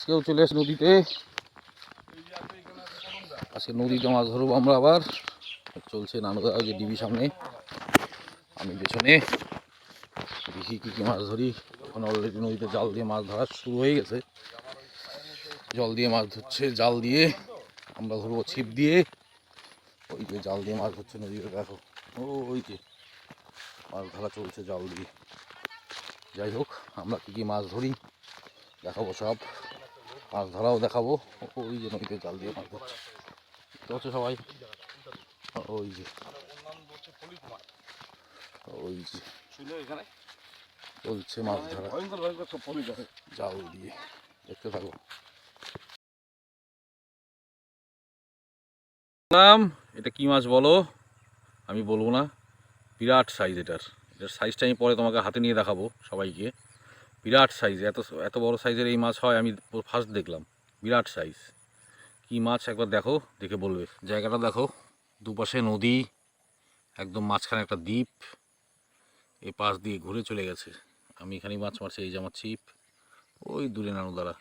আজকেও চলে এসে নদীতে। আজকে নদীতে মাছ ধরবো আমরা আবার। চলছে নানুদা যে ডিবি সামনে। আমি পেছনে। দেখি কী কী মাছ ধরি। এখন অলরেডি নদীতে জাল দিয়ে মাছ ধরা শুরু হয়ে গেছে। জল দিয়ে মাছ ধরছে, জাল দিয়ে। আমরা ধরবো ছিপ দিয়ে। ওই যে জাল দিয়ে মাছ ধরছে নদীতে, দেখো। ও ওই যে মাছ ধরা চলছে জাল দিয়ে। যাই হোক, আমরা কী কী মাছ ধরি, দেখাবো সব। মাছ ধরাও দেখাবো। ওই যে নদীতে জাল দিয়ে মাছ ধরছে সবাই? ওই যে। ওই যে। চলছে মাছ ধরা। জাল দিয়ে। দেখতে থাকো। নাম, এটা কি মাছ বলো? আমি বলব না। বিরাট সাইজ এটার। এটার সাইজটা আমি পরে তোমাকে হাতে নিয়ে দেখাবো সবাইকে। বিরাট সাইজ এত এত বড় সাইজের এই মাছ হয়, আমি ফার্স্ট দেখলাম। বিরাট সাইজ কি মাছ একবার দেখো, দেখে বলবে। জায়গাটা দেখো, দুপাশে নদী, একদম মাঝখানে একটা দ্বীপ, এ পাশ দিয়ে ঘুরে চলে গেছে। আমি এখানেই মাছ মারছি, এই যে আমার ছিপ। ওই দূরে নানু দ্বারা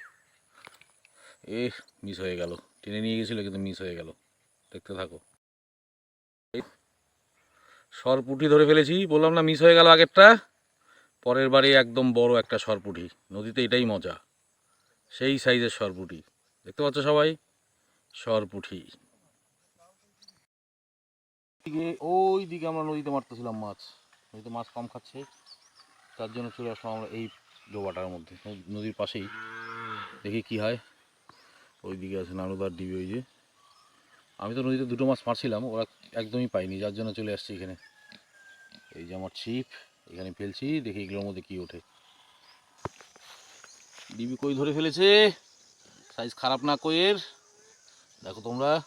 এ মিস হয়ে গেল। টেনে নিয়ে গেছিল, কিন্তু মিস হয়ে গেল। দেখতে থাকো। সরপুটি ধরে ফেলেছি, বললাম না মিস হয়ে গেল আগেরটা। পরের বারে একদম বড় একটা সরপুটি। নদীতে এটাই মজা। সেই সাইজের সরপুটি। দেখতে পাচ্ছ সবাই? সরপুটি। দিকে ওই দিকে আমরা নদীতে মারতেছিলাম মাছ। নদীতে মাছ কম খাচ্ছে। তার জন্য চলে আসলাম আমরা এই ডোবাটার মধ্যে। নদীর পাশেই। দেখি কি হয়। ওই দিকে আছে নানুদার ডিবি ওই যে। আমি তো নদীতে দুটো মাছ মারছিলাম, ওরা একদমই পাইনি। যার জন্য চলে আসছি এখানে। এই যে আমার ছিপ। এখানে ফেলছি, দেখি এগুলোর মধ্যে কি ওঠে। ডিবি কই ধরে ফেলেছে? সাইজ খারাপ না কইয়ের? দেখো তোমরা,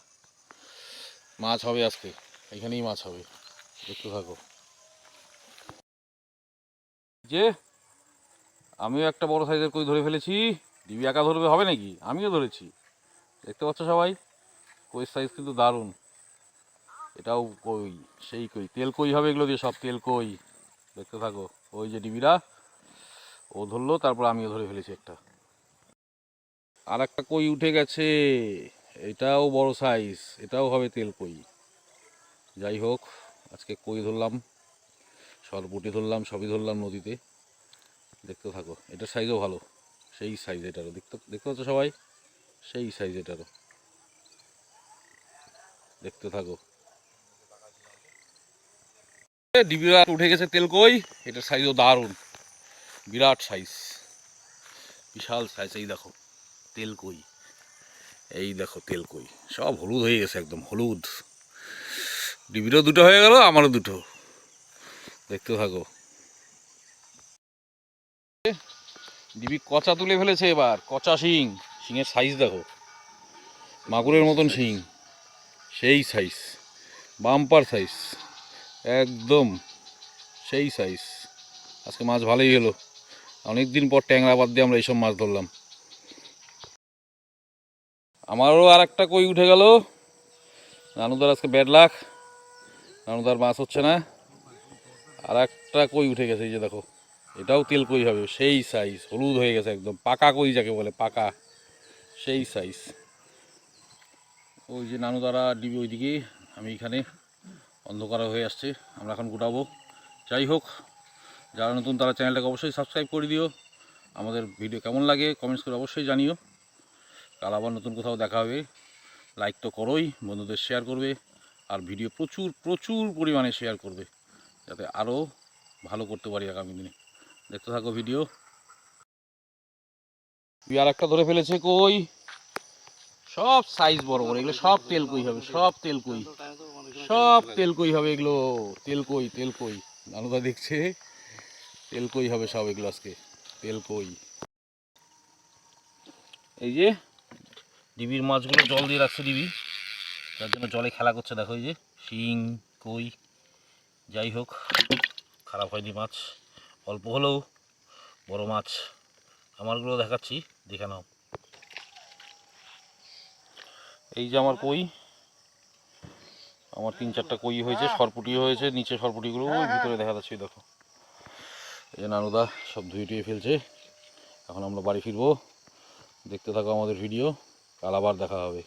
মাছ হবে আজকে। এখানেই মাছ হবে। দেখতে থাকো। যে, আমিও একটা বড় সাইজের কই ধরে ফেলেছি। ডিবি একা ধরবে হবে নাকি? আমিও ধরেছি। দেখতে পাচ্ছ সবাই? কই সাইজ কিন্তু দারুণ। এটাও কই, সেই কই, তেল কই হবে এগুলো দিয়ে? সব তেল কই? দেখতে থাকো। ওই যে ডিবিরা ও ধরলো, তারপর আমিও ধরে ফেলেছি একটা। আর একটা কই উঠে গেছে, এটাও বড় সাইজ এটাও হবে তেল কই। যাই হোক, আজকে কই ধরলাম সরপুটি ধরলাম, সবই ধরলাম নদীতে। দেখতে থাকো এটার সাইজও ভালো। সেই সাইজ এটারও, দেখতে দেখতে পাচ্ছ সবাই? সেই সাইজ এটারও। দেখতে থাকো। ডিবিরা উঠে গেছে তেল কই? এটার সাইজও দারুণ। বিরাট সাইজ বিশাল সাইজ এই দেখো, তেল কই? এই দেখো, তেল কই? সব হলুদ হয়ে গেছে একদম, হলুদ। ডিবিরও দুটো হয়ে গেল, আমারও দুটো। দেখতে থাকো। ডিবি কচা তুলে ফেলেছে এবার, কচা শিং। শিংয়ের সাইজ দেখো। মাগুরের মতন শিং। সেই সাইজ বাম্পার সাইজ একদম সেই সাইজ আজকে মাছ ভালোই হলো। অনেক দিন পর ট্যাংরা বাদ দিয়ে আমরা এইসব মাছ ধরলাম। আমারও আর একটা কই উঠে গেল। নানুদার আজকে ব্যাড লাখ নানুদার মাছ হচ্ছে না। আর একটা কই উঠে গেছে, এই যে দেখো। এটাও তেল কই হবে? সেই সাইজ হলুদ হয়ে গেছে একদম। পাকা কই যাকে বলে, পাকা। সেই সাইজ ওই যে নানুদারা ডিবি ওইদিকে, আমি এখানে। অন্ধকার হয়ে আসছে। আমরা এখন গোটাবো। যাই হোক, যারা নতুন, তারা চ্যানেলটাকে অবশ্যই সাবস্ক্রাইব করে দিও। আমাদের ভিডিও কেমন লাগে কমেন্টস করে অবশ্যই জানিও। কাল আবার নতুন কোথাও দেখা হবে। লাইক তো করোই, বন্ধুদের শেয়ার করবে। আর ভিডিও প্রচুর প্রচুর পরিমাণে শেয়ার করবে। যাতে আরও ভালো করতে পারি আগামী দিনে। দেখতে থাকো ভিডিও। আর একটা ধরে ফেলেছে কই? সব সাইজ বড় বড়, এগুলো সব তেল কই হবে? সব তেল কই? সব তেল কই হবে এগুলো? তেল কই তেল কই? নানুদা দেখছে, তেল কই হবে সব এগুলো আজকে? তেল কই? এই যে, ডিবির মাছগুলো জল দিয়ে রাখছে ডিবি। তার জন্য জলে খেলা করছে, দেখো এই যে, শিং, কই, যাই হোক, খারাপ হয়নি মাছ। অল্প হলেও বড় মাছ। আমারগুলো দেখাচ্ছি, দেখে নাও। এই যে আমার কই আমার তিন চারটা কই হয়েছে, সরপুটি হয়েছে, নিচে সরপুটিগুলো, ওই ভিতরে দেখা যাচ্ছে দেখো। এই যে নানুদা সব ধুয়ে টুয়ে ফেলছে। এখন আমরা বাড়ি ফিরবো। দেখতে থাকো আমাদের ভিডিও, কাল আবার দেখা হবে।